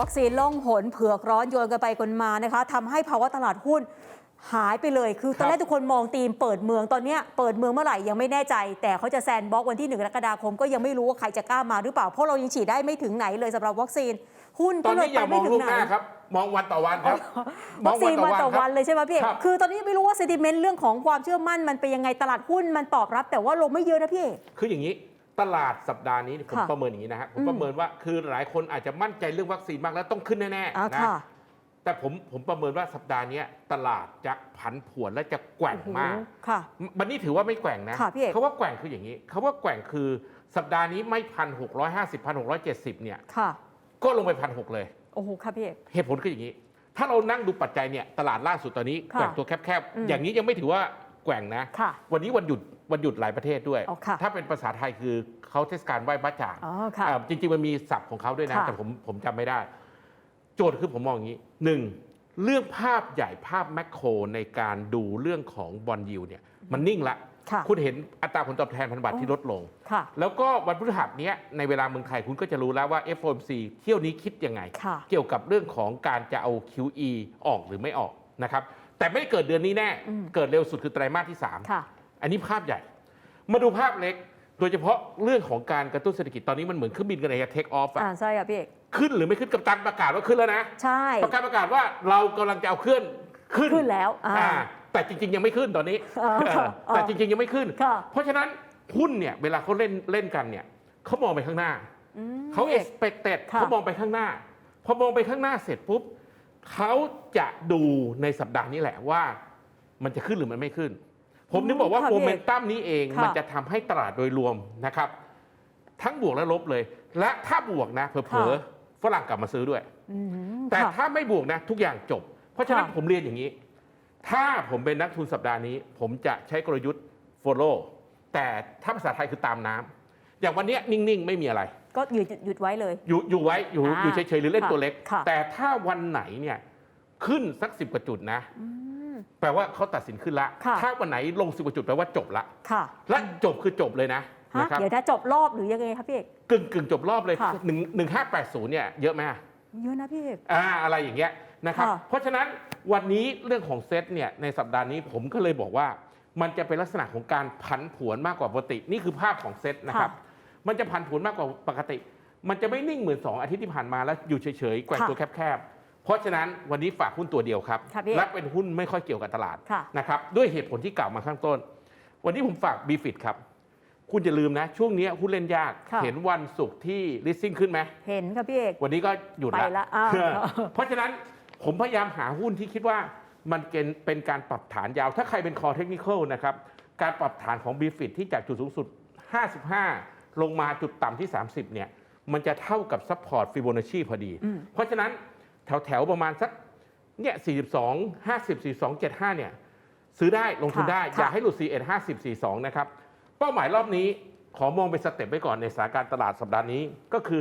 วัคซีนล่องหนเผือกร้อนโยนกันไปกันมานะคะทำให้ภาวะตลาดหุ้นหายไปเลย คือตอนแรกทุกคนมองธีมเปิดเมืองตอนเนี้ยเปิดเมืองเมื่อไหร่ยังไม่แน่ใจ แต่เขาจะแซนบ็อกวันที่หนึ่งกรกฎาคมก็ยังไม่รู้ว่าใครจะกล้ามาหรือเปล่า เพราะเรายังฉีดได้ไม่ถึงไหนเลยสำหรับวัคซีน หุ้นตอก็นเลยนี้อไปย่ามไม่องถึลูงกไหนหน้าครับ มองวันต่อวันครับวัคซีนวันต่อวันครับเลยใช่ไหมพี่เอกครับคือตอนนี้ไม่รู้ว่าเซติเมนต์เรื่องของความเชื่อมั่นมันเป็นยังไงตลาดหุ้นมันตอบรับ แต่ว่าลงไม่เยอะนะพี่เอกคืออย่างนี้ ตลาดสัปดาห์นี้ผมค่ะ ประเมินอย่างนี้นะฮะผมอืมประเมินว่าคือหลายคนอาจจะมั่นใจเรื่องวัคซีนมากแล้วต้องขึ้นแน่อ่าๆนะค่ะ แต่ผมผมประเมินว่าสัปดาห์เนี้ยตลาดจะผันผวนและจะแกว่งโอ้โหมาก ค่ะวันนี้ถือว่าไม่แกว่งนะค่ะพี่เอก เขาว่าแกว่งคืออย่างนี้เขาว่าแกว่งคือสัปดาห์นี้ไม่พันหกร้อยห้าสิบพันหกร้อยเจ็ดสิบเนี่ยค่ะ ก็ลงไปพันหกเลย โอ้โห ค่ะพี่เอก เหตุผลคืออย่างนี้ ถ้าเรานั่งดูปัจจัยเนี่ยตลาดล่าสุดตอนนี้ค่ะแกว่งตัวแคบอืม ๆ อย่างนี้ยังไม่ถือว่า แกว่งนะ ค่ะ วันนี้วันหยุดวันหยุดหลายประเทศด้วย อ๋อค่ะถ้าเป็นภาษาไทยคือเขาเทศกาลไหว้พระจ่างอ๋อค่ะอ่าจริง ๆ มันมีศัพท์ของเขาด้วยนะ ค่ะ แต่ผมผมจำไม่ได้ โจทย์คือผมมองอย่างนี้หนึ่งเรื่องภาพใหญ่ภาพแมกโครในการดูเรื่องของบอลยูเนี่ยมันนิ่งละ ค่ะ คุณเห็นอัตราผลตอบแทนพันธบัตรอ๋อที่ลดลง ค่ะ แล้วก็วันพฤหัสเนี้ยในเวลาเมืองไทยคุณก็จะรู้แล้วว่า FOMC เที่ยวนี้คิดยังไง ค่ะ เกี่ยวกับเรื่องของการจะเอา QE ออกหรือไม่ออกนะครับ แต่ไม่เกิดเดือนนี้แน่อืมเกิดเร็วสุดคือไตรมาสที่3ค่ะอันนี้ภาพใหญ่ มาดูภาพเล็ก โดยเฉพาะเรื่องของการกระตุ้นเศรษฐกิจตอนนี้มันเหมือนเครื่องบินกันในเทคออฟอ่าใช่ค่ะพี่เอกขึ้นหรือไม่ขึ้นกับตันประกาศว่าขึ้นแล้วนะ ใช่ประกาศประกาศว่าเรากำลังจะเอาเคลื่อนขึ้นขึ้นแล้วอ่าอ่าแต่จริง ๆ ยังไม่ขึ้นตอนนี้อ่าเออแต่จริง ๆ ยังไม่ขึ้นค่ะเพราะฉะนั้นหุ้นเนี่ยเวลาเขาเล่นเล่นกันเนี่ยเขามองไปข้างหน้าอืมเขาพี่อก expected ค่ะเขามองไปข้างหน้า พอมองไปข้างหน้าเสร็จปุ๊บ เขาจะดูในสัปดาห์นี้แหละว่า มันจะขึ้นหรือมันไม่ขึ้น ผมนึกบอกว่าค่ะโมพี่เมเอกนตัมนี้เองค่ะ มันจะทำให้ตลาดโดยรวมนะครับ ทั้งบวกและลบเลย และถ้าบวกนะเผลอๆฝรั่งกลับมาซื้อด้วย อืมแต่ค่ะ ถ้าไม่บวกนะ ทุกอย่างจบ เพราะฉะนั้นค่ะ ผมเรียนอย่างนี้ ถ้าผมเป็นนักทุนสัปดาห์นี้ ผมจะใช้กลยุทธ์ follow แต่ถ้าภาษาไทยคือตามน้ำอย่างวันเนี้ยนิ่ง ๆ ไม่มีอะไร ก็หยุดหยุดไว้เลย อยู่อยู่ไว้อยู่อ่าอยู่เฉยๆหรือเล่นค่ะตัวเล็ก ค่ะแต่ถ้าวันไหนเนี่ยขึ้นสักสิบกว่าจุดนะอืมแปลว่าเขาตัดสินขึ้นละ ค่ะ ถ้าวันไหนลงสิบกว่าจุดแปลว่าจบละ ค่ะและจบคือจบเลยนะฮะนะครับเดี๋ยวถ้าจบรอบหรือยังไงครับพี่เอก กึ่งกึ่งจบรอบเลยค่ะ หนึ่งหนึ่งห้าแปดศูนย์เนี่ยเยอะไหมเยอะนะพี่เอก อ่าอะไรอย่างเงี้ยนะครับ ค่ะ เพราะฉะนั้นวันนี้เรื่องของเซตเนี่ยในสัปดาห์นี้ผมก็เลยบอกว่า มันจะเป็นลักษณะของการผันผวนมากกว่าปกติ นี่คือภาพของเซตนะครับ มันจะผันผวนมากกว่าปกติ มันจะไม่นิ่งเหมือนสองอาทิตย์ที่ผ่านมาแล้วอยู่เฉยๆแกว่งค่ะตัวแคบๆ เพราะฉะนั้นวันนี้ฝากหุ้นตัวเดียวครับค่ะพี่และเป็นหุ้นไม่ค่อยเกี่ยวกับตลาดค่ะนะครับด้วยเหตุผลที่กล่าวมาข้างต้น วันนี้ผมฝากบีฟิตครับคุณอย่าลืมนะ ช่วงนี้หุ้นเล่นยากค่ะเห็นวันศุกร์ที่ลิสซิ่งขึ้นไหมเห็นครับพี่เอกวันนี้ก็หยุดไปละอ่าเออเพราะฉะนั้นผมพยายามหาหุ้นที่คิดว่ามันเป็นเป็นการปรับฐานยาว ถ้าใครเป็นคอเทคนิคนะครับ การปรับฐานของบีฟิตที่จากจุดสูงสุด 55 ลงมาจุดต่ำที่ 30 เนี่ย มันจะเท่ากับซัพพอร์ตฟิโบนัชชีพอดีอืมเพราะฉะนั้นแถวแถวๆประมาณสักเนี่ย42 50 42 75 เนี่ย ซื้อได้ลงทุนค่ะได้ค่ะอย่าให้หลุด 41 50 42 นะครับ เป้าหมายรอบนี้ ขอมองเป็นสเต็ปไว้ก่อนในสถานการณ์ตลาดสัปดาห์นี้ก็คือ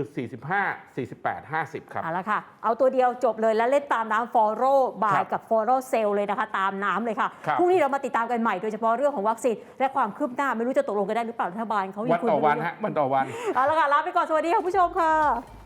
45 48 50 ครับเอาละค่ะ เอาตัวเดียวจบเลยแล้วเล่นตามน้ำฟอโรบาครัยบกับฟอโรเซลเลยนะคะ ตามน้ำเลยค่ะครับพรุ่งนี้เรามาติดตามกันใหม่โดยเฉพาะเรื่องของวัคซีน และความคืบหน้าไม่รู้จะตกลงกันได้หรือเปล่ารัฐบาลเขายัวันงคุยต่อไม่วันรู้ฮะวันต่อวันเอาละค่ะลาไปก่อนสวัสดีค่ะคุณผู้ชมค่ะ